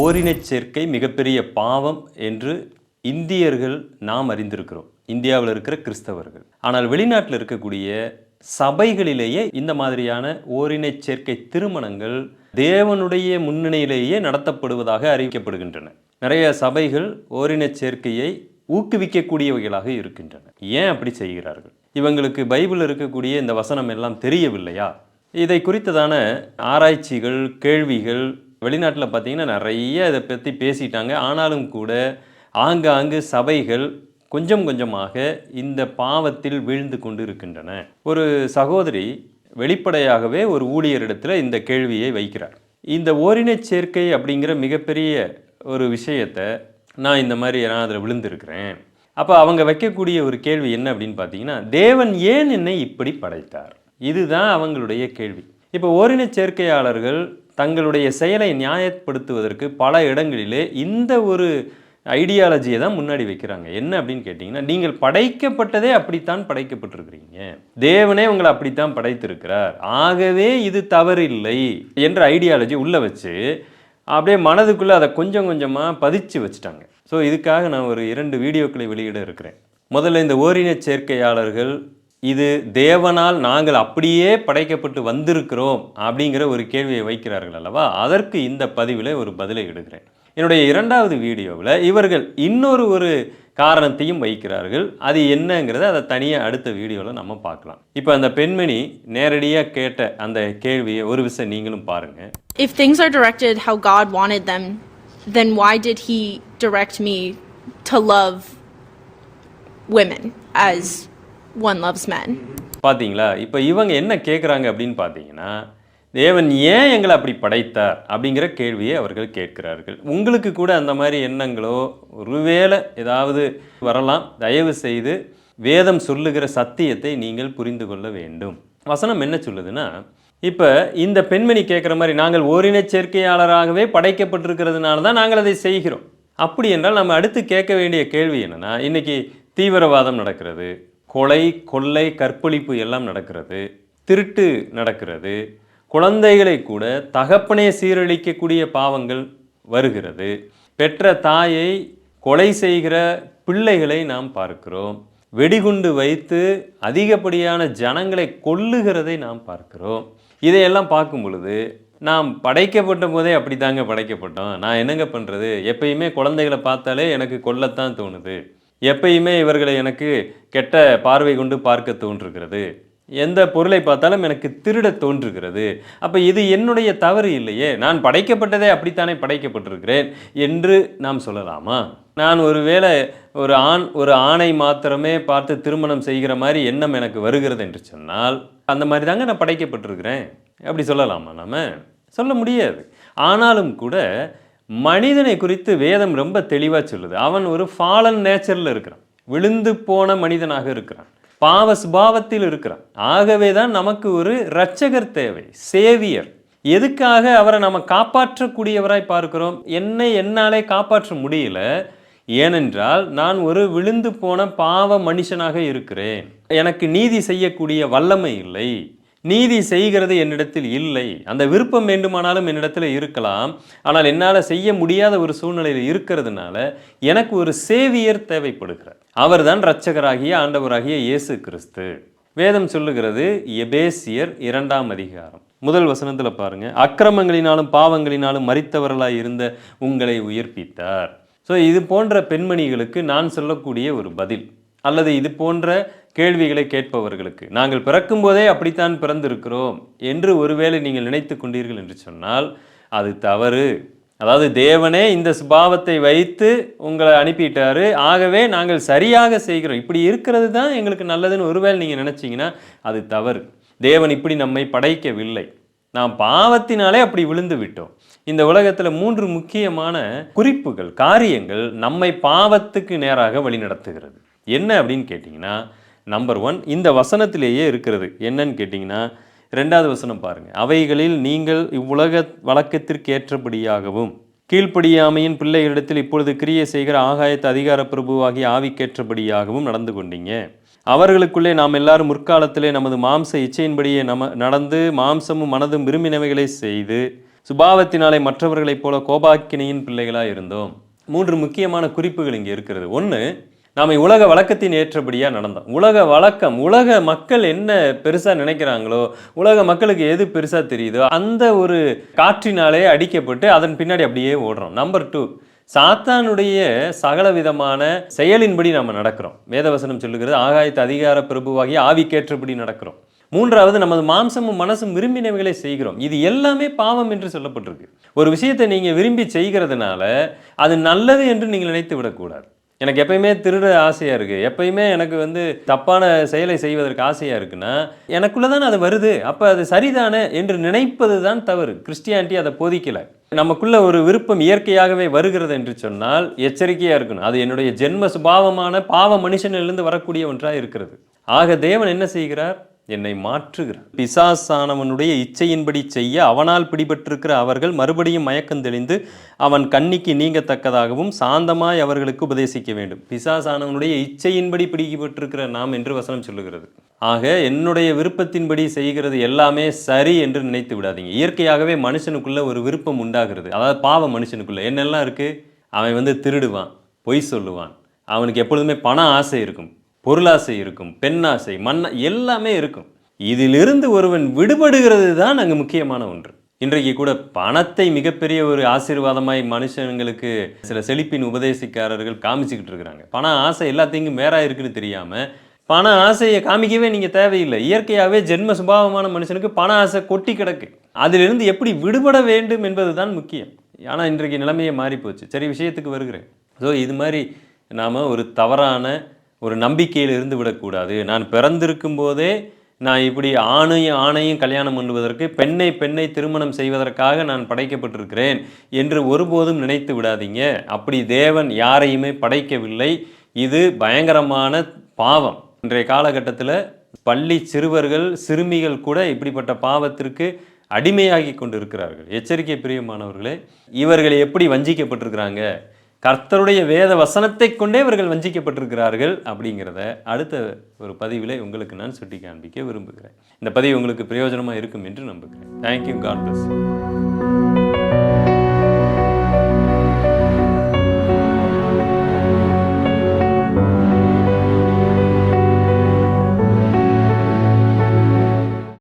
ஓரினச் சேர்க்கை மிகப்பெரிய பாவம் என்று இந்தியர்கள் நாம் அறிந்திருக்கிறோம். இந்தியாவில் இருக்கிற கிறிஸ்தவர்கள். ஆனால் வெளிநாட்டில் இருக்கக்கூடிய சபைகளிலேயே இந்த மாதிரியான ஓரினச் சேர்க்கை திருமணங்கள் தேவனுடைய முன்னணியிலேயே நடத்தப்படுவதாக அறிவிக்கப்படுகின்றன. நிறைய சபைகள் ஓரினச் சேர்க்கையை ஊக்குவிக்கக்கூடியவைகளாக இருக்கின்றன. ஏன் அப்படி செய்கிறார்கள்? இவங்களுக்கு பைபிள் இருக்கக்கூடிய இந்த வசனம் எல்லாம் தெரியவில்லையா? இதை குறித்ததான ஆராய்ச்சிகள் கேள்விகள் வெளிநாட்டில் பார்த்திங்கன்னா நிறைய இதை பற்றி பேசிட்டாங்க. ஆனாலும் கூட ஆங்காங்கு சபைகள் கொஞ்சம் கொஞ்சமாக இந்த பாவத்தில் வீழ்ந்து கொண்டு இருக்கின்றன ஒரு சகோதரி வெளிப்படையாகவே ஒரு ஊழியரிடத்தில் இந்த கேள்வியை வைக்கிறார். இந்த ஓரினச் சேர்க்கை அப்படிங்கிற மிகப்பெரிய ஒரு விஷயத்தை நான் இந்த மாதிரி நான் அதில் விழுந்திருக்கிறேன்? அப்போ அவங்க வைக்கக்கூடிய ஒரு கேள்வி என்ன அப்படின்னு பார்த்தீங்கன்னா தேவன் ஏன் என்னை இப்படி படைத்தார்? இதுதான் அவங்களுடைய கேள்வி. இப்போ ஓரினச் சேர்க்கையாளர்கள் தங்களுடைய செயலை நியாயப்படுத்துவதற்கு பல இடங்களிலே இந்த ஒரு ஐடியாலஜியை தான் முன்னாடி வைக்கிறாங்க. என்ன அப்படின்னு கேட்டிங்கன்னா நீங்கள் படைக்கப்பட்டதே அப்படித்தான் படைக்கப்பட்டிருக்கிறீங்க. தேவனே உங்களை அப்படித்தான் படைத்திருக்கிறார். ஆகவே இது தவறில்லை என்ற ஐடியாலஜி உள்ளே வச்சு அப்படியே மனதுக்குள்ளே அதை கொஞ்சம் கொஞ்சமாக பதிச்சு வச்சுட்டாங்க. ஸோ இதுக்காக நான் ஒரு இரண்டு வீடியோக்களை வெளியிட இருக்கிறேன். முதல்ல இந்த ஓரினச் சேர்க்கையாளர்கள் இது தேவனால் நாங்கள் அப்படியே படைக்கப்பட்டு வந்திருக்கிறோம் அப்படிங்கிற ஒரு கேள்வியை வைக்கிறார்கள் அல்லவா? அதற்கு இந்த பதிவில் ஒரு பதிலை எடுக்கிறேன். என்னுடைய இரண்டாவது வீடியோவில் இவர்கள் இன்னொரு ஒரு காரணத்தையும் வைக்கிறார்கள். அது என்னங்கிறத அதை தனியாக அடுத்த வீடியோவில் நம்ம பார்க்கலாம். இப்போ அந்த பெண்மணி நேரடியாக கேட்ட அந்த கேள்வியை ஒரு விஷயம் நீங்களும் பாருங்கள் If things are directed how God wanted them, then why did He direct me to love women as one loves man பார்த்தீங்களா இப்போ இவங்க என்ன கேட்குறாங்க அப்படின்னு பார்த்தீங்கன்னா தேவன் ஏன் எங்களை அப்படி படைத்தார் அப்படிங்கிற கேள்வியை அவர்கள் கேட்கிறார்கள். உங்களுக்கு கூட அந்த மாதிரி எண்ணங்களோ ஒருவேளை ஏதாவது வரலாம் தயவு செய்து வேதம் சொல்லுகிற சத்தியத்தை நீங்கள் புரிந்து கொள்ள வேண்டும். வசனம் என்ன சொல்லுதுன்னா இப்போ இந்த பெண்மணி கேட்குற மாதிரி நாங்கள் ஓரின சேர்க்கையாளராகவே படைக்கப்பட்டிருக்கிறதுனால தான் நாங்கள் அதை செய்கிறோம். அப்படி என்றால் நம்ம அடுத்து கேட்க வேண்டிய கேள்வி என்னன்னா இன்றைக்கி தீவிரவாதம் நடக்கிறது. கொலை கொள்ளை கற்பழிப்பு எல்லாம் நடக்கிறது திருட்டு நடக்கிறது. குழந்தைகளை கூட தகப்பனே சீரழிக்கக்கூடிய பாவங்கள் வருகிறது. பெற்ற தாயை கொலை செய்கிற பிள்ளைகளை நாம் பார்க்கிறோம். வெடிகுண்டு வைத்து அதிகப்படியான ஜனங்களை கொல்லுகிறதை நாம் பார்க்கிறோம். இதையெல்லாம் பார்க்கும் பொழுது நாம் படைக்கப்பட்ட போதே அப்படி தாங்க படைக்கப்பட்டோம். நான் என்னங்க பண்ணுறது எப்பயுமே குழந்தைகளை பார்த்தாலே எனக்கு கொல்லத்தான் தோணுது. எப்பயுமே இவர்களை எனக்கு கெட்ட பார்வை கொண்டு பார்க்க தோன்றுகிறது. எந்த பொருளை பார்த்தாலும் எனக்கு திருட தோன்றுகிறது. அப்போ இது என்னுடைய தவறு இல்லையே? நான் படைக்கப்பட்டதே அப்படித்தானே படைக்கப்பட்டிருக்கிறேன் என்று நாம் சொல்லலாமா? நான் ஒருவேளை ஒரு ஆண் ஒரு ஆணை மாத்திரமே பார்த்து திருமணம் செய்கிற மாதிரி எண்ணம் எனக்கு வருகிறது என்று சொன்னால் அந்த மாதிரி தாங்க நான் படைக்கப்பட்டிருக்கிறேன். அப்படி சொல்லலாமா நாம்? சொல்ல முடியாது. ஆனாலும் கூட மனிதனை குறித்து வேதம் ரொம்ப தெளிவாக சொல்லுது. அவன் ஒரு ஃபாலன் நேச்சரில் இருக்கிறான். விழுந்து போன மனிதனாக இருக்கிறான். பாவ சுபாவத்தில் இருக்கிறான். ஆகவே தான் நமக்கு ஒரு இரட்சகர் தேவை சேவியர் எதுக்காக அவரை நம்ம காப்பாற்றக்கூடியவராய் பார்க்கிறோம்? என்னை என்னாலே காப்பாற்ற முடியல. ஏனென்றால் நான் ஒரு விழுந்து போன பாவ மனுஷனாக இருக்கிறேன். எனக்கு நீதி செய்யக்கூடிய வல்லமை இல்லை. நீதி செய்கிறது என்னிடத்தில் இல்லை. அந்த விருப்பம் வேண்டுமானாலும் என்னிடத்தில் இருக்கலாம். ஆனால் என்னால் செய்ய முடியாத ஒரு சூழ்நிலையில் இருக்கிறதுனால எனக்கு ஒரு சேவியர் தேவைப்படுகிறார். அவர்தான் இரட்சகராகிய ஆண்டவராகிய இயேசு கிறிஸ்து. வேதம் சொல்லுகிறது எபேசியர் இரண்டாம் அதிகாரம். முதல் வசனத்தில் பாருங்க அக்கிரமங்களினாலும் பாவங்களினாலும் மறித்தவர்களாய் இருந்த உங்களை உயிர்ப்பித்தார். ஸோ இது போன்ற பெண்மணிகளுக்கு நான் சொல்லக்கூடிய ஒரு பதில். அல்லது இது போன்ற கேள்விகளை கேட்பவர்களுக்கு நாங்கள் பிறக்கும்போதே அப்படித்தான் பிறந்திருக்கிறோம் என்று ஒருவேளை நீங்கள் நினைத்து கொண்டீர்கள் என்று சொன்னால் அது தவறு. அதாவது தேவனே இந்த சுபாவத்தை வைத்து உங்களை அனுப்பிட்டாரு. ஆகவே நாங்கள் சரியாக செய்கிறோம். இப்படி இருக்கிறது தான் எங்களுக்கு நல்லதுன்னு ஒருவேளை நீங்கள் நினச்சிங்கன்னா அது தவறு. தேவன் இப்படி நம்மை படைக்கவில்லை. நாம் பாவத்தினாலே அப்படி விழுந்து விட்டோம். இந்த உலகத்தில் மூன்று முக்கியமான குறிப்புகள் காரியங்கள் நம்மை பாவத்துக்கு நேராக வழிநடத்துகிறது. என்ன அப்படின்னு கேட்டிங்கன்னா நம்பர் ஒன் இந்த வசனத்திலேயே இருக்கிறது. என்னன்னு கேட்டிங்கன்னா ரெண்டாவது வசனம் பாருங்கள் அவைகளில் நீங்கள் இவ்வுலக வழக்கத்திற்கு ஏற்றபடியாகவும் கீழ்ப்படியாமையின் பிள்ளைகளிடத்தில் இப்பொழுது கிரியை செய்கிற ஆகாயத்து அதிகார பிரபுவாகிய ஆவிக்கேற்றபடியாகவும் நடந்து கொண்டீங்க. அவர்களுக்குள்ளே நாம் எல்லாரும் முற்காலத்திலே நமது மாம்ச இச்சையின்படியே நம நடந்து மாம்சமும் மனதும் விரும்பினவைகளை செய்து சுபாவத்தினாலே மற்றவர்களைப் போல கோபாக்கினியின் பிள்ளைகளாக இருந்தோம் மூன்று முக்கியமான குறிப்புகள் இங்கே இருக்கிறது. ஒன்று நாம் உலக வழக்கத்தின் ஏற்றபடியாக நடந்தோம். உலக வழக்கம் உலக மக்கள் என்ன பெருசாக நினைக்கிறாங்களோ உலக மக்களுக்கு எது பெருசாக தெரியுதோ அந்த ஒரு காற்றினாலே அடிக்கப்பட்டு அதன் பின்னாடி அப்படியே ஓடுறோம். நம்பர் டூ சாத்தானுடைய சகல விதமான செயலின்படி நம்ம நடக்கிறோம். வேதவசனம் சொல்லுகிறது ஆகாயத்து அதிகார பிரபுவாகி ஆவிக்கேற்றபடி நடக்கிறோம். மூன்றாவது நமது மாம்சமும் மனசும் விரும்பினவைகளை செய்கிறோம். இது எல்லாமே பாவம் என்று சொல்லப்பட்டிருக்கு. ஒரு விஷயத்தை நீங்கள் விரும்பி செய்கிறதுனால அது நல்லது என்று நீங்கள் நினைத்து விடக்கூடாது. எனக்கு எப்பயுமே திருட ஆசையாக இருக்குது எப்பயுமே எனக்கு வந்து தப்பான செயலை செய்வதற்கு ஆசையாக இருக்குன்னா எனக்குள்ளே தானே அது வருது. அப்போ அது சரிதானே என்று நினைப்பது தான் தவறு. கிறிஸ்டியானிட்டி அதை போதிக்கலை. நமக்குள்ள ஒரு விருப்பம் இயற்கையாகவே வருகிறது என்று சொன்னால் எச்சரிக்கையாக இருக்கணும். அது என்னுடைய ஜென்ம சுபாவமான பாவ மனுஷனிலிருந்து வரக்கூடிய ஒன்றாக இருக்கிறது. ஆக தேவன் என்ன செய்கிறார்? என்னை மாற்றுகிறார். பிசாசானவனுடைய இச்சையின்படி செய்ய அவனால் பிடிபட்டிருக்கிற அவர்கள் மறுபடியும் மயக்கம் தெளிந்து அவன் கண்ணிக்கு நீங்கத்தக்கதாகவும் சாந்தமாய் அவர்களுக்கு உபதேசிக்க வேண்டும். பிசாசானவனுடைய இச்சையின்படி பிடிக்கப்பட்டிருக்கிற நாம் என்று வசனம் சொல்லுகிறது. ஆக என்னுடைய விருப்பத்தின்படி செய்கிறது எல்லாமே சரி என்று நினைத்து விடாதீங்க. இயற்கையாகவே மனுஷனுக்குள்ள ஒரு விருப்பம் உண்டாகிறது. அதாவது பாவ மனுஷனுக்குள்ள. என்னெல்லாம் இருக்கு? அவன் வந்து திருடுவான் பொய் சொல்லுவான். அவனுக்கு எப்பொழுதுமே பண ஆசை இருக்கும். பொருளாசை இருக்கும் பெண்ணாசை மண்ண எல்லாமே இருக்கும். இதிலிருந்து ஒருவன் விடுபடுகிறது தான் அங்கு முக்கியமான ஒன்று. இன்றைக்கு கூட பணத்தை மிகப்பெரிய ஒரு ஆசீர்வாதமாய் மனுஷங்களுக்கு சில செழிப்பின் உபதேசிக்காரர்கள் காமிச்சுக்கிட்டு இருக்கிறாங்க. பண ஆசை எல்லாத்தையும் மேரா இருக்குன்னு தெரியாமல் பண ஆசையை காமிக்கவே நீங்கள் தேவையில்லை. இயற்கையாகவே ஜென்ம சுபாவமான மனுஷனுக்கு பண ஆசை கொட்டி கிடக்கு. அதிலிருந்து எப்படி விடுபட வேண்டும் என்பது தான் முக்கியம். ஆனால் இன்றைக்கு நிலைமையே மாறி போச்சு சரி விஷயத்துக்கு வருகிறேன். ஸோ இது மாதிரி நாம் ஒரு தவறான ஒரு நம்பிக்கையில் இருந்து விடக்கூடாது. நான் பிறந்திருக்கும் போதே நான் இப்படி ஆணையும் ஆணையும் கல்யாணம் பண்ணுவதற்கு பெண்ணை பெண்ணை திருமணம் செய்வதற்காக நான் படைக்கப்பட்டிருக்கிறேன் என்று ஒருபோதும் நினைத்து விடாதீங்க. அப்படி தேவன் யாரையுமே படைக்கவில்லை. இது பயங்கரமான பாவம். இன்றைய காலகட்டத்தில் பள்ளி சிறுவர்கள் சிறுமிகள் கூட இப்படிப்பட்ட பாவத்திற்கு அடிமையாகி கொண்டு இருக்கிறார்கள் எச்சரிக்கை பிரியமானவர்களே இவர்கள் எப்படி வஞ்சிக்கப்பட்டிருக்கிறாங்க? கர்த்தருடைய வேத வசனத்தை கொண்டே இவர்கள் வஞ்சிக்கப்பட்டிருக்கிறார்கள் அப்படிங்கிறத அடுத்த ஒரு பதிவில் உங்களுக்கு நான் சுட்டி காண்பிக்க விரும்புகிறேன். இந்த பதிவு உங்களுக்கு பிரயோஜனமாக இருக்கும் என்று நம்புகிறேன். Thank you God plus